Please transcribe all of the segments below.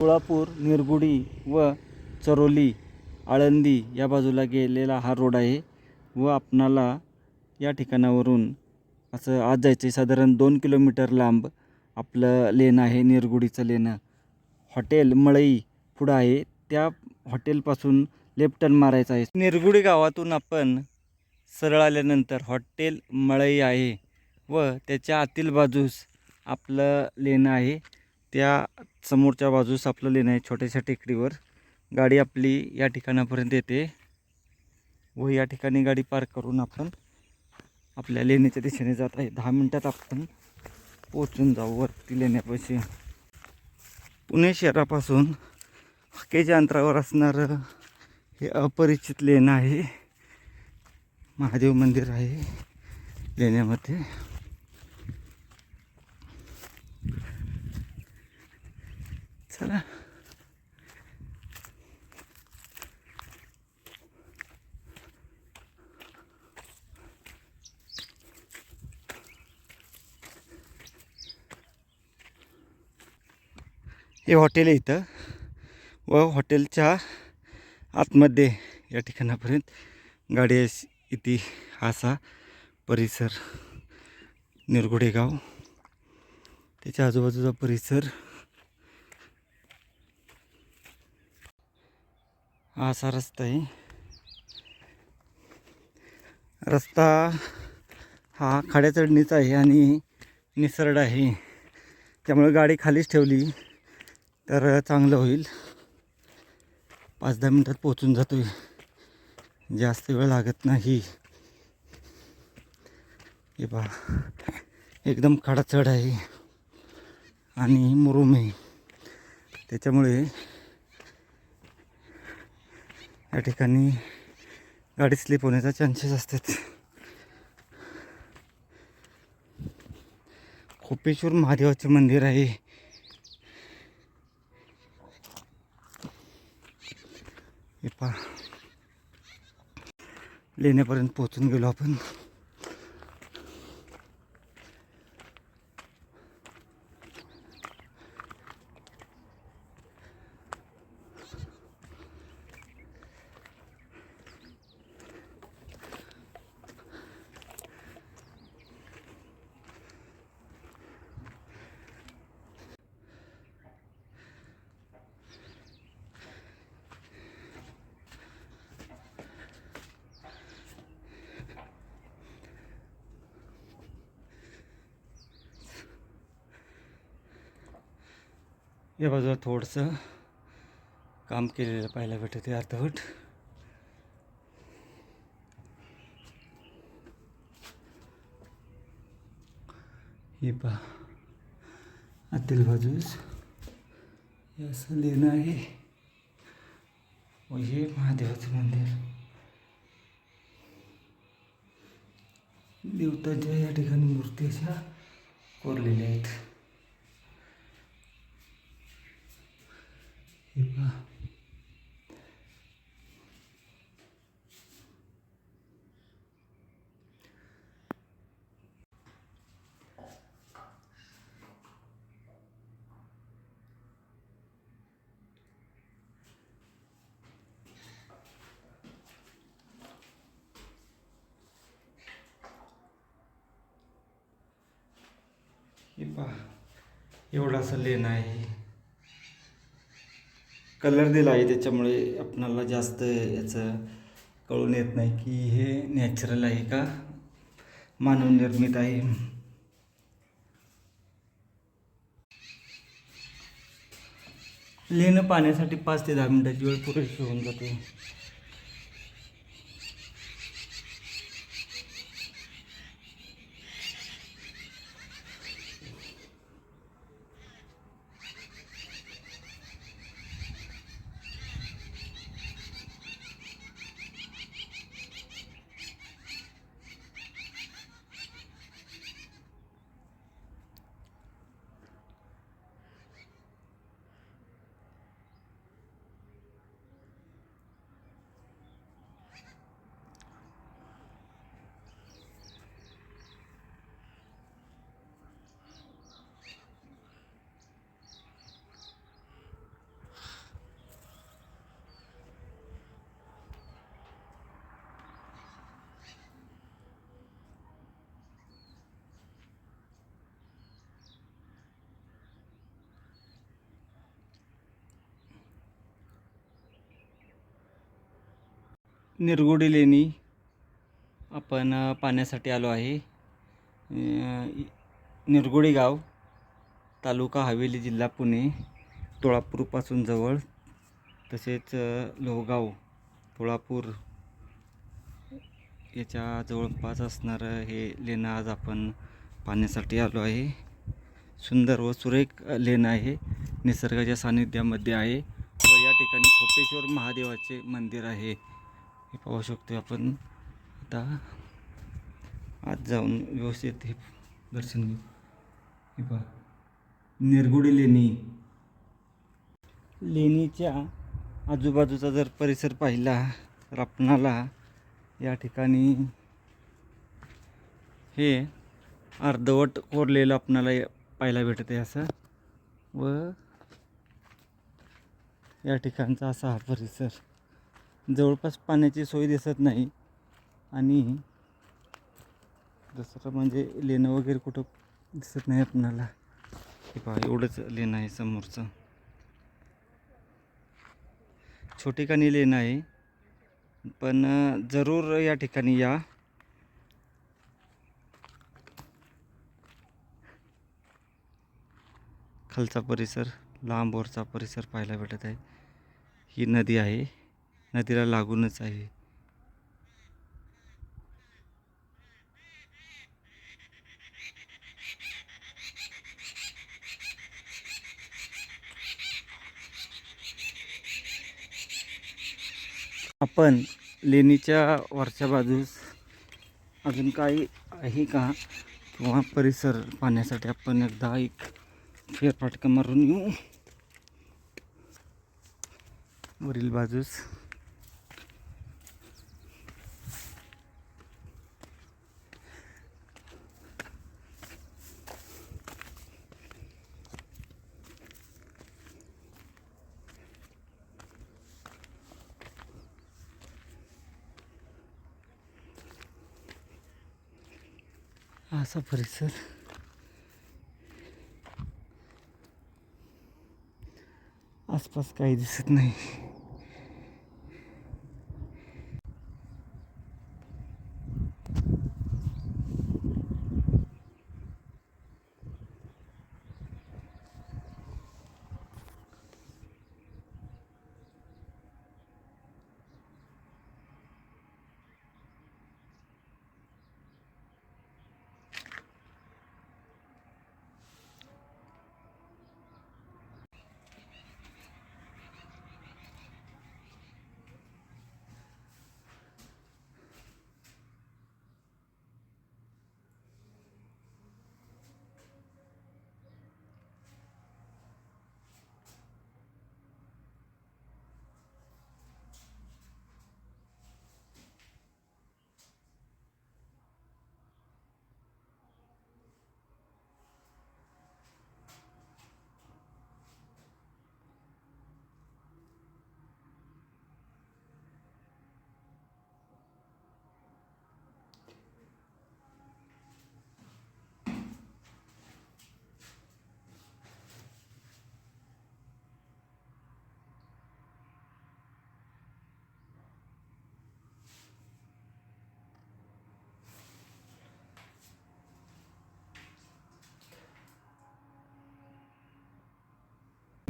सोळापूर निरगुडी व चरोली आळंदी या बाजूला गेलेला हा रोड आहे व आपणाला या ठिकाणावरून असं आज जायचं आहे. साधारण दोन किलोमीटर लांब आपलं लेन आहे निरगुडीचं लेणं हॉटेल मळई पुढं आहे. त्या हॉटेलपासून लेफ्ट टर्न मारायचा आहे. निरगुडी गावातून आपण सरळ आल्यानंतर हॉटेल मळई आहे व त्याच्या आतील बाजूस आपलं लेणं आहे. त्या समोरच्या बाजूस आपलं लेणं आहे छोट्याशा टेकडीवर. गाडी आपली या ठिकाणापर्यंत येते. व या ठिकाणी गाडी पार्क करून आपण आपल्या लेण्याच्या दिशेने जात आहे. दहा मिनटात आपण पोचून जाऊ वरती लेण्यापाशी. पुणे शहरापासून हकेच्या अंतरावर असणारं हे अपरिचित लेणं आहे. महादेव मंदिर आहे लेण्यामध्ये. चला हे हॉटेल आहे इथं. व हॉटेलच्या आतमध्ये या ठिकाणापर्यंत गाडी इथे असा परिसर निरगुडेगाव त्याच्या आजूबाजूचा परिसर हा असा रस्ता आहे. रस्ता हा खाड्या चढणीचा आहे आणि निसरड आहे. त्यामुळे गाडी खालीच ठेवली तर चांगलं होईल. पाच दहा मिनटात पोचून जातो आहे जास्त वेळ लागत नाही. हे पहा एकदम खाडा चढ आहे आणि मुरुम आहे. त्याच्यामुळे या ठिकाणी गाडी स्लिप होण्याचा चान्सेस असतात. खोपेश्वर महादेवाचे मंदिर आहे. हे पहा. लेण्यापर्यंत पोहोचून गेलो आपण. या बाजूला थोडंसं काम केलेलं पाहायला भेटत आहे अर्धवट हे पहा आतील बाजूस हे असं लेणं आहे व हे महादेवाचं मंदिर। देवताच्या या ठिकाणी मूर्ती अशा कोरलेल्या आहेत हे पहा हे पहा एवढासा असं लेणं आहे. कलर दिला आहे त्याच्यामुळे आपणाला जास्त याचं कळून येत नाही की हे नॅचरल आहे का? मानवनिर्मित आहे. लेणं पाण्यासाठी पाच ते दहा मिनटाची वेळ पुरेशी होऊन जाते. निरगुडी लेणी आपण पाण्यासाठी पाहण्यासाठी आलो आहे. निरगुडी गाव तालुका हवेली जिल्हा पुणे तुळापूरपासून जवळ. तसेच लोहगाव तुळापूर याच्या जवळपास असणारं हे लेणं आज आपण पाहण्यासाठी आलो आहे. सुंदर व सुरेख लेणं आहे. निसर्गाच्या सानिध्यामध्ये आहे. व या ठिकाणी खोपेश्वर महादेवाचे मंदिर आहे. हे पाहू शकतो आपण. आता आज जाऊन व्यवस्थित हे दर्शन घेऊ. हे पहा. निरगुडी लेणी. लेणीच्या आजूबाजूचा जर परिसर पाहिला तर आपणाला या ठिकाणी हे अर्धवट कोरलेलं आपणाला पाहायला भेटत आहे असं. व या ठिकाणचा असा हा परिसर. जवळपास पाण्याची सोय दिसत नाही. आणि दुसरं म्हणजे लेणं वगैरे कुठं दिसत नाही आपणाला. हे पहा एवढंच लेणं आहे समोरचं. छोटे कानी लेणं आहे. पण जरूर या ठिकाणी या. खालचा परिसर लांबवरचा परिसर पाहायला भेटत आहे. ही नदी आहे. नदीला लागूनच आहे. आपण लेणीच्या वरच्या बाजूस अजून काही आहे का? किंवा परिसर पाहण्यासाठी आपण एकदा एक फेरफाटका मारून येऊ. वरील बाजूस. असा परिसर. आसपास काही दिसत नाही.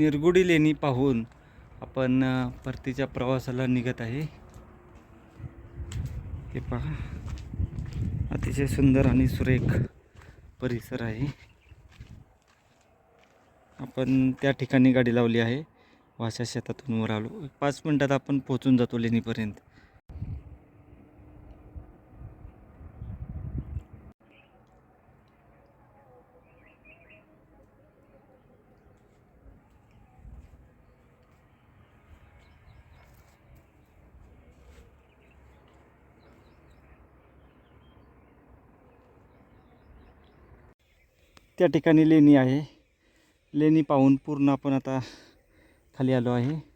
निरगुडी लेणी पाहून आपण परतीच्या प्रवासाला निघत आहे. हे पहा. अतिशय सुंदर आणि सुरेख परिसर आहे. आपण त्या ठिकाणी गाडी लावली आहे. वाशा शेतातून वर आलो. पाच मिनटात आपण पोहोचून जातो लेणीपर्यंत. त्या ठिकाणी लेणी आहे. लेणी पाहून पूर्ण आपण आता खाली आलो आहे.